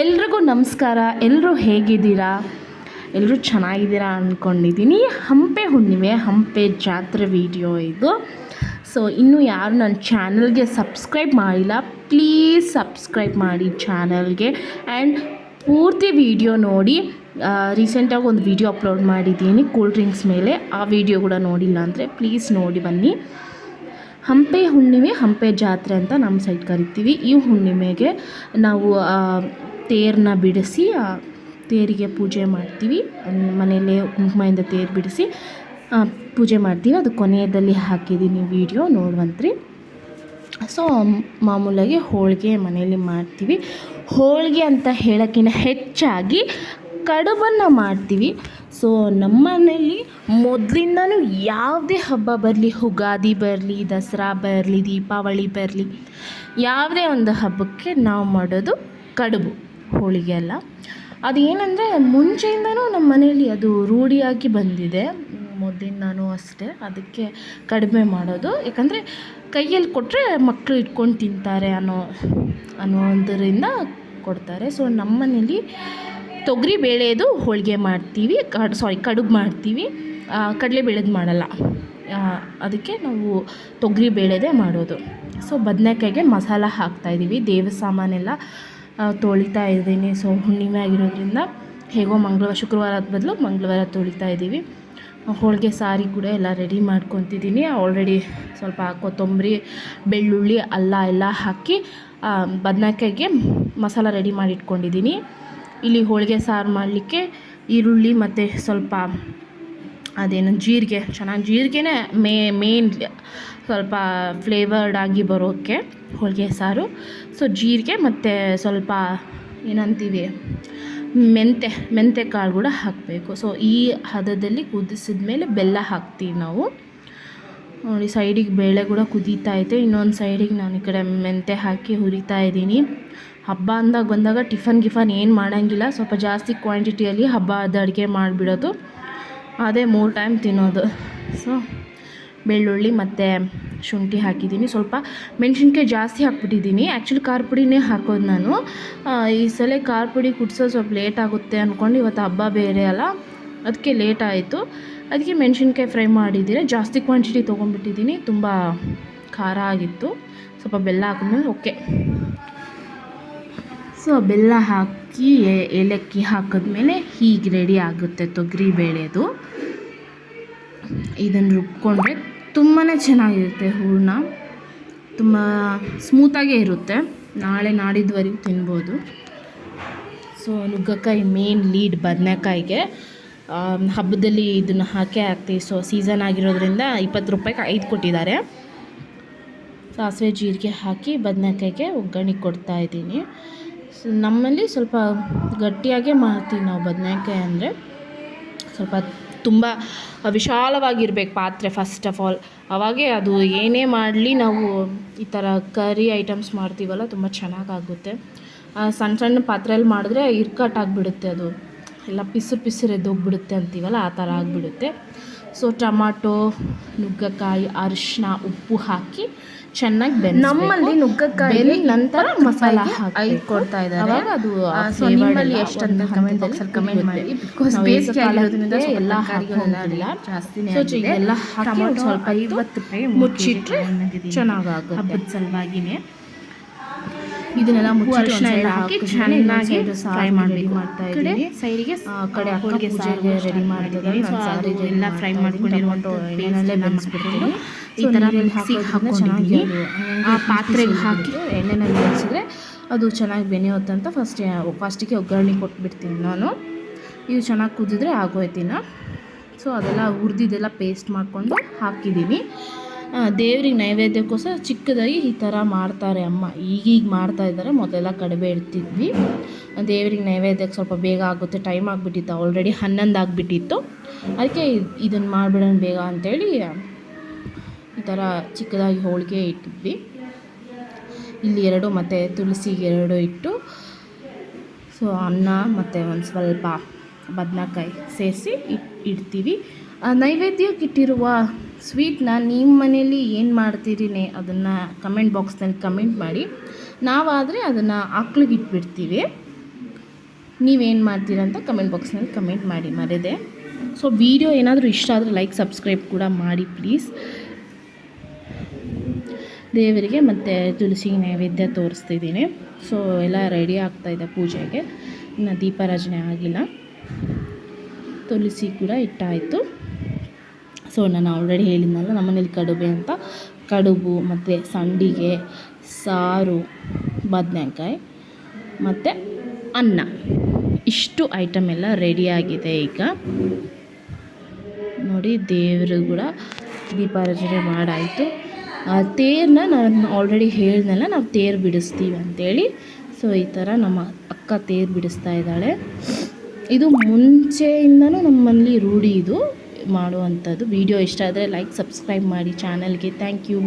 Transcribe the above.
ಎಲ್ರಿಗೂ ನಮಸ್ಕಾರ. ಎಲ್ಲರೂ ಹೇಗಿದ್ದೀರಾ? ಎಲ್ಲರೂ ಚೆನ್ನಾಗಿದ್ದೀರಾ ಅಂದ್ಕೊಂಡಿದ್ದೀನಿ ಹಂಪೆ ಹುಣ್ಣಿಮೆ, ಹಂಪೆ ಜಾತ್ರೆ ವಿಡಿಯೋ ಇದು. ಸೊ ಇನ್ನೂ ಯಾರು ನನ್ನ ಚಾನಲ್ಗೆ ಸಬ್ಸ್ಕ್ರೈಬ್ ಮಾಡಿಲ್ಲ ಪ್ಲೀಸ್ ಸಬ್ಸ್ಕ್ರೈಬ್ ಮಾಡಿ ಚಾನಲ್ಗೆ ಆ್ಯಂಡ್ ಪೂರ್ತಿ ವಿಡಿಯೋ ನೋಡಿ ರೀಸೆಂಟಾಗಿ ಒಂದು ವಿಡಿಯೋ ಅಪ್ಲೋಡ್ ಮಾಡಿದ್ದೀನಿ ಕೂಲ್ ಡ್ರಿಂಕ್ಸ್ ಮೇಲೆ. ಆ ವಿಡಿಯೋ ಕೂಡ ನೋಡಿಲ್ಲ ಅಂದರೆ ಪ್ಲೀಸ್ ನೋಡಿ ಬನ್ನಿ. ಹಂಪೆ ಹುಣ್ಣಿಮೆ, ಹಂಪೆ ಜಾತ್ರೆ ಅಂತ ನಮ್ಮ ಸೈಡ್ ಕರಿತೀವಿ. ಈ ಹುಣ್ಣಿಮೆಗೆ ನಾವು ತೇರನ್ನ ಬಿಡಿಸಿ ತೇರಿಗೆ ಪೂಜೆ ಮಾಡ್ತೀವಿ. ಮನೆಯಲ್ಲೇ ಕುಂಕುಮದಿಂದ ತೇರು ಬಿಡಿಸಿ ಪೂಜೆ ಮಾಡ್ತೀವಿ. ಅದು ಕೊನೆಯದಲ್ಲಿ ಹಾಕಿದ್ದೀನಿ ವಿಡಿಯೋ, ನೋಡುವಂತ್ರಿ. ಸೊ, ಮಾಮೂಲಾಗಿ ಹೋಳಿಗೆ ಮನೆಯಲ್ಲಿ ಮಾಡ್ತೀವಿ. ಹೋಳಿಗೆ ಅಂತ ಹೇಳೋಕ್ಕಿಂತ ಹೆಚ್ಚಾಗಿ ಕಡುಬನ್ನು ಮಾಡ್ತೀವಿ. ಸೊ, ನಮ್ಮ ಮನೆಯಲ್ಲಿ ಮೊದಲಿಂದನೂ ಯಾವುದೇ ಹಬ್ಬ ಬರಲಿ ಯುಗಾದಿ ಬರಲಿ, ದಸರಾ ಬರಲಿ, ದೀಪಾವಳಿ ಬರಲಿ, ಯಾವುದೇ ಒಂದು ಹಬ್ಬಕ್ಕೆ ನಾವು ಮಾಡೋದು ಕಡುಬು. ಹೋಳಿಗೆ ಅಲ್ಲ. ಏನಂದರೆ ಮುಂಚೆಯಿಂದನೂ ನಮ್ಮ ಮನೆಯಲ್ಲಿ ಅದು ರೂಢಿಯಾಗಿ ಬಂದಿದೆ. ಮೊದಲಿಂದನೂ ಅಷ್ಟೇ. ಅದಕ್ಕೆ ಕಡಿಮೆ ಮಾಡೋದು. ಯಾಕಂದರೆ ಕೈಯಲ್ಲಿ ಕೊಟ್ಟರೆ ಮಕ್ಕಳು ಇಟ್ಕೊಂಡು ತಿಂತಾರೆ ಅನ್ನೋ ಅನ್ನೋದರಿಂದ ಕೊಡ್ತಾರೆ. ಸೊ ನಮ್ಮ ಮನೇಲಿ ತೊಗರಿ ಬೇಳೆದು ಹೋಳಿಗೆ ಮಾಡ್ತೀವಿ. ಕಡ್ ಸಾರಿ ಕಡುಬು ಮಾಡ್ತೀವಿ. ಕಡಲೆ ಬೇಳೆದು ಮಾಡಲ್ಲ. ಅದಕ್ಕೆ ನಾವು ತೊಗರಿ ಬೇಳೆದೇ ಮಾಡೋದು. ಸೊ ಬದನೆಕಾಯಿಗೆ ಮಸಾಲ ಹಾಕ್ತಾಯಿದ್ದೀವಿ ದೇವ ಸಾಮಾನೆಲ್ಲ ಆ, ತೊಳಿತಾ ಇದ್ದೀನಿ. ಸೊ ಹುಣ್ಣಿಮೆ ಆಗಿರೋದ್ರಿಂದ ಹೇಗೋ ಮಂಗಳವಾರ ಶುಕ್ರವಾರದ ಬದಲು ಮಂಗಳವಾರ ತೊಳಿತಾ ಇದ್ದೀವಿ. ಹೋಳಿಗೆ ಸಾರಿ ಕೂಡ ಎಲ್ಲ ರೆಡಿ ಮಾಡ್ಕೊತಿದ್ದೀನಿ. ಆಲ್ರೆಡಿ ಸ್ವಲ್ಪ ಕೊತ್ತಂಬರಿ ಬೆಳ್ಳುಳ್ಳಿ, ಅಲ್ಲ ಎಲ್ಲ ಹಾಕಿ ಬದನೆಕಾಯಿಗೆ ಮಸಾಲ ರೆಡಿ ಮಾಡಿ ಇಟ್ಕೊಂಡಿದ್ದೀನಿ ಇಲ್ಲಿ ಹೋಳಿಗೆ ಸಾರು ಮಾಡಲಿಕ್ಕೆ ಈರುಳ್ಳಿ ಮತ್ತು ಸ್ವಲ್ಪ ಅದೇನು ಜೀರಿಗೆ, ಚೆನ್ನಾಗಿ ಜೀರಿಗೆನೇ ಮೇ ಮೇನ್ ಸ್ವಲ್ಪ ಫ್ಲೇವರ್ಡ್ ಆಗಿ ಬರೋಕ್ಕೆ ಹೋಳಿಗೆ ಸಾರು. ಸೊ ಜೀರಿಗೆ ಮತ್ತು ಸ್ವಲ್ಪ ಏನಂತೀವಿ, ಮೆಂತೆ ಮೆಂತೆ ಕಾಳು ಕೂಡ ಹಾಕಬೇಕು. ಸೊ ಈ ಹದದಲ್ಲಿ ಕುದಿಸಿದ ಮೇಲೆ ಬೆಲ್ಲ ಹಾಕ್ತೀವಿ ನಾವು. ನೋಡಿ, ಸೈಡಿಗೆ ಬೇಳೆ ಕೂಡ ಕುದೀತಾ ಐತೆ ಇನ್ನೊಂದು ಸೈಡಿಗೆ ನಾನು ಈ ಕಡೆ ಮೆಂತೆ ಹಾಕಿ ಹುರಿತಾ ಇದ್ದೀನಿ. ಹಬ್ಬ ಅಂದಾಗ ಬಂದಾಗ ಟಿಫನ್ ಗಿಫನ್ ಏನು ಮಾಡೋಂಗಿಲ್ಲ. ಸ್ವಲ್ಪ ಜಾಸ್ತಿ ಕ್ವಾಂಟಿಟಿಯಲ್ಲಿ ಹಬ್ಬದ ಅಡುಗೆ ಮಾಡಿಬಿಡೋದು. ಅದೇ ಮೂರು ಟೈಮ್ ತಿನ್ನೋದು. ಸೊ ಬೆಳ್ಳುಳ್ಳಿ ಮತ್ತು ಶುಂಠಿ ಹಾಕಿದ್ದೀನಿ. ಸ್ವಲ್ಪ ಮೆಣಸಿನ್ಕಾಯಿ ಜಾಸ್ತಿ ಹಾಕ್ಬಿಟ್ಟಿದ್ದೀನಿ. ಆ್ಯಕ್ಚುಲಿ ಖಾರ ಪುಡಿನೇ ಹಾಕೋದು ನಾನು. ಈ ಸಲ ಖಾರ ಪುಡಿ ಕುಡ್ಸೋದು ಸ್ವಲ್ಪ ಲೇಟ್ ಆಗುತ್ತೆ ಅಂದ್ಕೊಂಡು ಇವತ್ತು ಹಬ್ಬ ಬೇರೆ ಅಲ್ಲ. ಅದಕ್ಕೆ ಲೇಟ್ ಆಯಿತು. ಅದಕ್ಕೆ ಮೆಣಸಿನ್ಕಾಯಿ ಫ್ರೈ ಮಾಡಿದ್ದೀರ ಜಾಸ್ತಿ ಕ್ವಾಂಟಿಟಿ ತೊಗೊಂಡ್ಬಿಟ್ಟಿದ್ದೀನಿ. ತುಂಬ ಖಾರ ಆಗಿತ್ತು. ಸ್ವಲ್ಪ ಬೆಲ್ಲ ಹಾಕಿದ್ಮೇಲೆ ಓಕೆ ಸೊ ಬೆಲ್ಲ ಹಾಕಿ ಏ- ಏಲಕ್ಕಿ ಹಾಕಿದ್ಮೇಲೆ ಹೀಗೆ ರೆಡಿ ಆಗುತ್ತೆ ತೊಗರಿ ಬೇಳೆದು. ಇದನ್ನು ರುಬ್ಕೊಂಡ್ರೆ ತುಂಬಾ ಚೆನ್ನಾಗಿರುತ್ತೆ ಹೂರಣ. ತುಂಬ ಸ್ಮೂತಾಗೇ ಇರುತ್ತೆ. ನಾಳೆ ನಾಡಿದ್ವರೆಗೂ ತಿನ್ಬೋದು. ಸೊ ನುಗ್ಗಕಾಯಿ ಮೇನ್ ಲೀಡ್ ಬದನೆಕಾಯಿಗೆ. ಹಬ್ಬದಲ್ಲಿ ಇದನ್ನು ಹಾಕೇ ಹಾಕ್ತೀವಿ. ಸೊ ಸೀಸನ್ ಆಗಿರೋದ್ರಿಂದ ಇಪ್ಪತ್ತು ರೂಪಾಯಿಗೆ ಐದು ಕೊಟ್ಟಿದ್ದಾರೆ. ಸಾಸಿವೆ ಜೀರಿಗೆ ಹಾಕಿ ಬದನೆಕಾಯಿಗೆ ಒಗ್ಗರಣೆ ಕೊಡ್ತಾ ಇದ್ದೀನಿ. ಸೊ ನಮ್ಮಲ್ಲಿ ಸ್ವಲ್ಪ ಗಟ್ಟಿಯಾಗೇ ಮಾಡ್ತೀವಿ ನಾವು ಬದನೆಕಾಯಿ ಅಂದರೆ. ಸ್ವಲ್ಪ ತುಂಬ ವಿಶಾಲವಾಗಿರ್ಬೇಕು ಪಾತ್ರೆ ಫಸ್ಟ್ ಆಫ್ ಆಲ್ ಅವಾಗೇ ಅದು ಏನೇ ಮಾಡಲಿ ನಾವು ಈ ಥರ ಕರಿ ಐಟಮ್ಸ್ ಮಾಡ್ತೀವಲ್ಲ ತುಂಬ ಚೆನ್ನಾಗಾಗುತ್ತೆ. ಸಣ್ಣ ಸಣ್ಣ ಪಾತ್ರೆಯಲ್ಲಿ ಮಾಡಿದ್ರೆ ಇರ್ಕಟ್ ಆಗಿಬಿಡುತ್ತೆ ಅದು. ಎಲ್ಲ ಪಿಸುರು ಪಿಸುರು ಎದ್ದೋಗ್ಬಿಡುತ್ತೆ ಅಂತೀವಲ್ಲ, ಆ ಥರ ಆಗಿಬಿಡುತ್ತೆ. ಸೊ ಟೊಮಾಟೊ ನುಗ್ಗಕಾಯಿ ಅರಿಶಿನ ಉಪ್ಪು ಹಾಕಿ ಚೆನ್ನಾಗಿ ಬೆಂದ ನಮ್ಮಲ್ಲಿ ನುಗ್ಗಕಾಯಿ ನಂತರ ಮಸಾಲ ಹಾಕಿ ಐದು ಕೊಡ್ತಾ ಇದ್ದಾರೆ. ಅದು ನಿಮ್ಮಲ್ಲಿ ನಿಮ್ಮಲ್ಲಿ ಅಂತ comment ಬಾಕ್ಸ್ ಅಲ್ಲಿ ಕಮೆಂಟ್ ಮಾಡಿ. ಬಿಕಾಸ್ ಬೇಸಿಗೆ ಆಗಿರೋದ್ರಿಂದ ಎಲ್ಲ ಹಾಕಿಲ್ಲ ಜಾಸ್ತಿನೇ ಸೊ. ಎಲ್ಲ ಹಾಕಿ ಸ್ವಲ್ಪ ರೂಪಾಯಿ ಮುಚ್ಚಿಟ್ರೆ ಚೆನ್ನಾಗಾಗುತ್ತೆ. ಹಬ್ಬದ ಸಲುವಾಗಿನೇ. ಇದನ್ನೆಲ್ಲ ಮುಚ್ಚಿಟ್ಟು ಹಾಕಿ ಚೆನ್ನಾಗಿ ಫ್ರೈ fry ಮಾಡಿ ಮಾಡ್ತಾ ಇದ್ದೀನಿ. ಸೈಡಿಗೆ ಕಡೆ ಅಕ್ಕ ಹೋಳಿಗೆ ರೆಡಿ start ಸೊ ಸಾರಿಗೆ ಅದು ಎಲ್ಲ ಫ್ರೈ ಮಾಡ್ಕೊಂಡಿರುವಂಥ ಎಣ್ಣೆನಲ್ಲೇ ಬೆಳೆಸ್ಬಿಟ್ಟು ಈ ಥರ ಹಾಕಿ ಚೆನ್ನಾಗಿ ಆ ಪಾತ್ರೆಗೆ ಹಾಕಿ ಎಣ್ಣೆನಲ್ಲಿ ಬೆಳೆಸಿದ್ರೆ ಅದು ಚೆನ್ನಾಗಿ ಬೆನೆಯುತ್ತೆ ಅಂತ ಫಸ್ಟ್ ಫಸ್ಟಿಗೆ ಒಗ್ಗರಣೆ ಕೊಟ್ಬಿಡ್ತೀನಿ ನಾನು. ಇದು ಚೆನ್ನಾಗಿ ಕುದಿದ್ರೆ ಆಗೋಯ್ತಿನ ಸೊ ಅದೆಲ್ಲ ಹುರಿದಿದ್ದೆಲ್ಲ ಪೇಸ್ಟ್ ಮಾಡಿಕೊಂಡು ಹಾಕಿದ್ದೀನಿ. ದೇವ್ರಿಗೆ ನೈವೇದ್ಯಕ್ಕೋಸ್ಕರ ಚಿಕ್ಕದಾಗಿ ಈ ಥರ ಮಾಡ್ತಾರೆ ಅಮ್ಮ. ಈಗೀಗ ಮಾಡ್ತಾ ಇದ್ದಾರೆ, ಮೊದಲೆಲ್ಲ ಕಡಿಮೆ ಇಡ್ತಿದ್ವಿ. ದೇವ್ರಿಗೆ ನೈವೇದ್ಯಕ್ಕೆ ಸ್ವಲ್ಪ ಬೇಗ ಆಗುತ್ತೆ ಟೈಮ್ ಆಗಿಬಿಟ್ಟಿತ್ತು ಆಲ್ರೆಡಿ ಹನ್ನೊಂದು ಆಗಿಬಿಟ್ಟಿತ್ತು. ಅದಕ್ಕೆ ಇದನ್ನು ಮಾಡಿಬಿಡೋಣ ಬೇಗ ಅಂಥೇಳಿ ಈ ಥರ ಚಿಕ್ಕದಾಗಿ ಹೋಳಿಗೆ ಇಟ್ಟಿದ್ವಿ. ಇಲ್ಲಿ ಎರಡು, ಮತ್ತು ತುಳಸಿಗೆ ಎರಡು ಇಟ್ಟು, ಸೊ ಅನ್ನ, ಮತ್ತು ಒಂದು ಸ್ವಲ್ಪ ಬದನೆಕಾಯಿ ಸೇರಿಸಿ ಇಟ್ ಇಡ್ತೀವಿ. ಆ, ನೈವೇದ್ಯಕ್ಕೆ ಇಟ್ಟಿರುವ ಸ್ವೀಟ್ನ ನಿಮ್ಮ ಮನೇಲಿ ಏನು ಮಾಡ್ತೀರಿ ಅದನ್ನು ಕಮೆಂಟ್ ಬಾಕ್ಸ್ನಲ್ಲಿ ಕಮೆಂಟ್ ಮಾಡಿ. ನಾವಾದರೆ ಅದನ್ನು ಆಕ್ಳಿಗೆ ಇಟ್ಬಿಡ್ತೀವಿ. ನೀವೇನು ಮಾಡ್ತೀರಾ ಅಂತ ಕಮೆಂಟ್ ಬಾಕ್ಸ್ನಲ್ಲಿ ಕಮೆಂಟ್ ಮಾಡಿ ಮರೆದೆ. ಸೊ ವಿಡಿಯೋ ಏನಾದರೂ ಇಷ್ಟ ಆದರೆ ಲೈಕ್ ಸಬ್ಸ್ಕ್ರೈಬ್ ಕೂಡ ಮಾಡಿ ಪ್ಲೀಸ್ ದೇವರಿಗೆ ಮತ್ತು ತುಳಸಿ ನೈವೇದ್ಯ ತೋರಿಸ್ತಿದ್ದೀನಿ. ಸೊ ಎಲ್ಲ ರೆಡಿ ಆಗ್ತಾಯಿದೆ ಪೂಜೆಗೆ. ಇನ್ನು ದೀಪಾರಾಜನೆ ಆಗಿಲ್ಲ. ತುಳಸಿ ಕೂಡ ಇಟ್ಟಾಯಿತು. ಸೊ ನಾನು ಆಲ್ರೆಡಿ ಹೇಳಿದ್ನಲ್ಲ, ನಮ್ಮನೇಲಿ ಕಡುಬೆ ಅಂತ. ಕಡುಬು, ಮತ್ತು ಸಂಡಿಗೆ, ಸಾರು, ಬದನೆಕಾಯಿ, ಮತ್ತು ಅನ್ನ. ಇಷ್ಟು ಐಟಮ್ ಎಲ್ಲ ರೆಡಿಯಾಗಿದೆ ಈಗ. ನೋಡಿ, ದೇವರು ಕೂಡ ದೀಪಾರಾಧನೆ ಮಾಡಾಯಿತು. ಆ ತೇರನ್ನ ನಾನು ಆಲ್ರೆಡಿ ಹೇಳಿದ್ನಲ್ಲ, ನಾವು ತೇರು ಬಿಡಿಸ್ತೀವಿ ಅಂತೇಳಿ. ಸೊ ಈ ಥರ ನಮ್ಮ ಅಕ್ಕ ತೇರು ಬಿಡಿಸ್ತಾ ಇದ್ದಾಳೆ. ಇದು ಮುಂಚೆಯಿಂದನೂ ನಮ್ಮಲ್ಲಿ ರೂಢಿ ಇದು. ಮಾಡುವಂಥದ್ದು. ವಿಡಿಯೋ ಇಷ್ಟ ಆದರೆ ಲೈಕ್ ಸಬ್ಸ್ಕ್ರೈಬ್ ಮಾಡಿ ಚಾನಲ್ಗೆ ಥ್ಯಾಂಕ್ ಯು